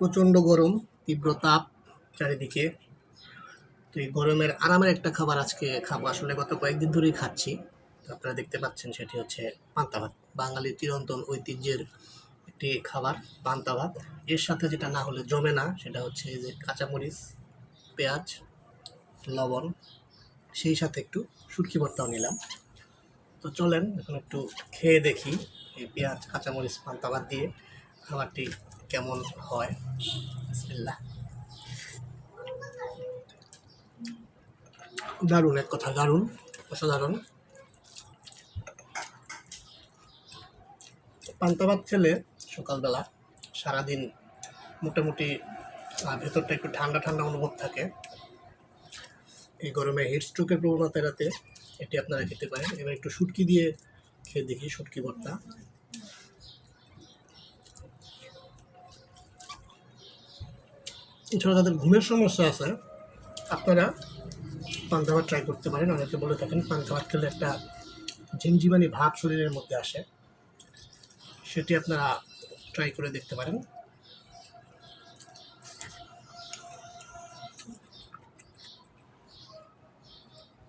প্রচণ্ড গরম, তীব্র তাপ চারিদিকে। তো এই গরমের আরামের একটা খাবার আজকে খাব। আসলে গত কয়েকদিন ধরেই খাচ্ছি। আপনারা দেখতে পাচ্ছেন সেটি হচ্ছে পান্তা ভাত। বাঙালির চিরন্তন ঐতিহ্যের একটি খাবার, পান্তা ভাত। এর সাথে যেটা না হলে জমে না, সেটা হচ্ছে যে কাঁচামরিচ, পেঁয়াজ, লবণ, সেই সাথে একটু শুটকি ভর্তাও নিলাম। তো চলেন এখন একটু খেয়ে দেখি এই পেঁয়াজ, কাঁচামরিচ, পান্তা ভাত দিয়ে। খাবারটি কেমন হয়? বিসমিল্লাহ। দারুণ, এক কথা, দারুণ, অসাধারণ। পান্তা ভাত খেলে সকালবেলা সারাদিন মোটামুটি ভেতরটা একটু ঠান্ডা ঠান্ডা অনুভব থাকে। এই গরমে হিট স্ট্রোকের প্রবণতা এড়াতে এটি আপনারা খেতে পারেন। এবার একটু শুটকি দিয়ে খেয়ে দেখি শুটকি ভর্তা। এছাড়া যাদের ঘুমের সমস্যা আছে। আপনারা পান্তা ভাত ট্রাই করতে পারেন। অনেকে বলে থাকেন পান্তা ভাত খেলে একটা ঝিমঝিমানি ভাব শরীরের মধ্যে আসে। সেটি আপনারা ট্রাই করে দেখতে পারেন।